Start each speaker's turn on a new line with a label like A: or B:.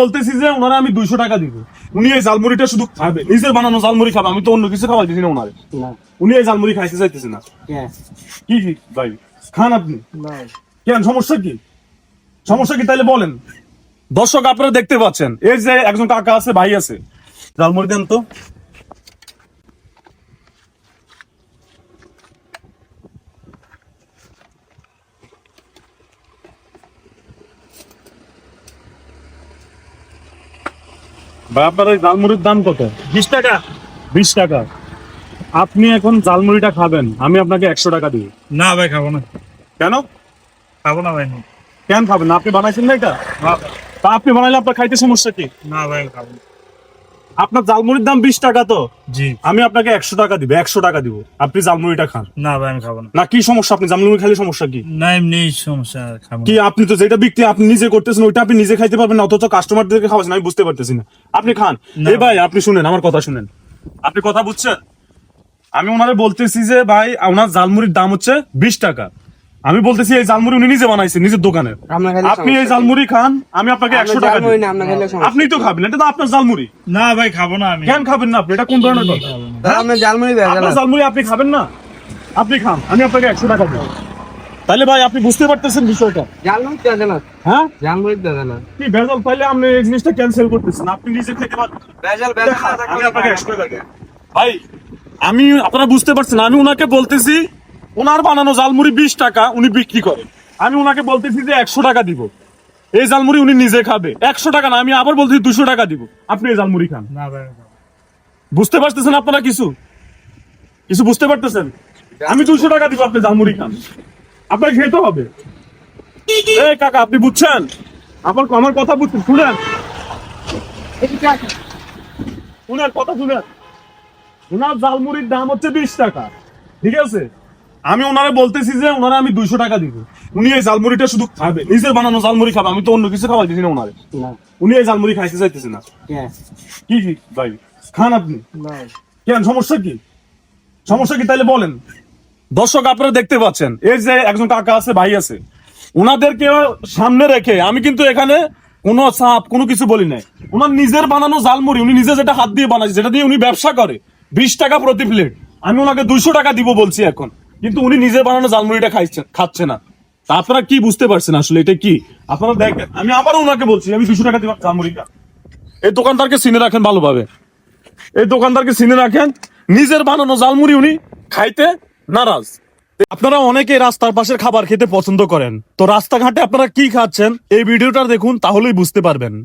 A: বলতেছি যে ওনারা আমি দুইশো টাকা দিব। উনি এই জালমুড়িটা শুধু খাবে। নিজের বানানো জালমুড়ি খাবে আমি তো অন্য কিছু খাওয়াই দিছি না ওনারে। উনি এই জালমুড়ি খাইতে চাইতেছে না।
B: কি?
A: কি ভাই খান আপনি। কেন সমস্যা কি? সমস্যা কি তাইলে বলেন। দর্শক আপনারা দেখতে পাচ্ছেন এই যে একজন কাকা আছে ভাই আছে। জালমুড়ি দেন তো। ভাই আপনার জালমুড়ির দাম কত?
B: বিশ টাকা।
A: বিশ টাকা। আপনি এখন জালমুড়িটা খাবেন আমি আপনাকে একশো টাকা দিই।
B: না ভাই খাব না।
A: কেন?
B: খাব না ভাই
A: কেন খাবেন? আপনি বানাইছেন না এটা? তা আপনি বানাইলে আপনার খাইতে সমস্যা কি?
B: না ভাই খাব না।
A: আপনার জালমুড়ির দাম বিশ টাকা তো?
B: জি।
A: আমি আপনাকে একশো টাকা দিব একশো টাকা দিব। আপনি জালমুড়িটা খান।
B: না ভাই আমি খাব না।
A: না কি সমস্যা? আপনি জালমুড়ি খাইলে সমস্যা কি?
B: না এমনি সমস্যা খাব
A: কি আপনি তো যেটা বিক্রি আপনি নিজে করতেছেন ওইটা আপনি নিজে খাইতে পারবেন না অথচ কাস্টমারদেরকে খাওয়াচ্ছেন আমি বুঝতে পারতেছি না। আপনি খান। এই ভাই আপনি শুনেন আমার কথা শুনেন। আপনি কথা বুঝছেন? আমি ওনারে বলতেছি যে ভাই ওনার জালমুড়ির দাম হচ্ছে বিশ টাকা। আমি বলতেছি এই জালমুড়ি উনি নিজে বানাইছেন নিজের দোকানে আপনি এই জালমুড়ি খান আমি আপনাকে একশো টাকা
C: সমস্যা।
A: আপনি তো খাবেন এটা তো আপনার জালমুড়ি
B: না ভাই খাব না আমি।
A: কেন খাবেন না আপনি? এটা কোন ধরনের কথা?
C: জালমুড়ি।
A: জালমুড়ি আপনি খাবেন না? আপনি খান আমি আপনাকে একশো টাকা দেবো তাহলে ভাই আপনি বুঝতে পারতেছেন বিষয়টা?
C: জালমুড়ি।
A: হ্যাঁ?
C: জালমুড়ি ভেজাল আছে।
A: কি ভেজাল তাহলে আপনি এই জিনিসটা ক্যান্সেল করতেছেন আপনি নিজে খেতে পারবেন
C: ভেজাল ভেজাল
A: আমি আপনাকে একশো টাকা ভাই আমি আপনারা বুঝতে পারছেন আমি ওনাকে বলতেছি ওনার বানানো জালমুড়ি বিশ টাকা উনি বিক্রি করেন। আমি ওনাকে বলতেছি যে একশো টাকা দিব। এই জালমুড়ি উনি নিজে খাবে। একশো টাকা না আমি আবার বলতেছি দুশো টাকা দিব। আপনি এই জালমুড়ি খান। বুঝতে পারতেছেন আপনারা কিছু? কিছু বুঝতে পারতেছেন? আমি দুশো টাকা দিব আপনি জালমুড়ি খান। আপনাকে খেতে হবে। এই কাকা আপনি বুঝছেন? আমার আমার কথা বুঝছেন? শুনেন। শুনেন কথা শুনেন। ওনার জালমুড়ির দাম হচ্ছে বিশ টাকা। ঠিক আছে? আমি ওনারে বলতেছি যে ওনারা আমি দুইশো টাকা দিব। উনি এই জালমুড়িটা শুধু খাবে নিজের বানানো জালমুড়ি খাবে আমি তো অন্য কিছু খাওয়াই দিছি না ওনারে। উনি এই জালমুড়ি খাইতে চাইতেছে না।
C: কি?
A: কি ভাই খান আপনি। কেন সমস্যা কি? সমস্যা কি? তাইলে বলেন। দর্শক আপনারা দেখতে পাচ্ছেন এই যে একজন কাকা আছে ভাই আছে ওনাদেরকে সামনে রেখে আমি কিন্তু এখানে কোনো সাপ কোনো কিছু বলি নাই। ওনার নিজের বানানো জালমুড়ি উনি নিজে যেটা হাত দিয়ে বানাচ্ছে যেটা দিয়ে উনি ব্যবসা করে বিশ টাকা প্রতি প্লেট আমি ওনাকে দুইশো টাকা দিব বলছি এখন। কিন্তু উনি নিজে বানানো জালমুড়িটা খাইছে খাচ্ছে না। তা আপনারা কি বুঝতে পারছেন আসলে এটা কি? আপনারা দেখেন, আমি আবারও ওনাকে বলছি, আমি দুশো টাকা দিব জালমুড়িটা। এই দোকানদারকে চিনে রাখেন ভালোভাবে। এই দোকানদারকে চিনে রাখেন, নিজের বানানো জালমুড়ি উনি খাইতে নারাজ। আপনারা অনেকে রাস্তার পাশের খাবার খেতে পছন্দ করেন। তো রাস্তাঘাটে আপনারা কি খাচ্ছেন, এই ভিডিওটা দেখুন, তাহলেই বুঝতে পারবেন।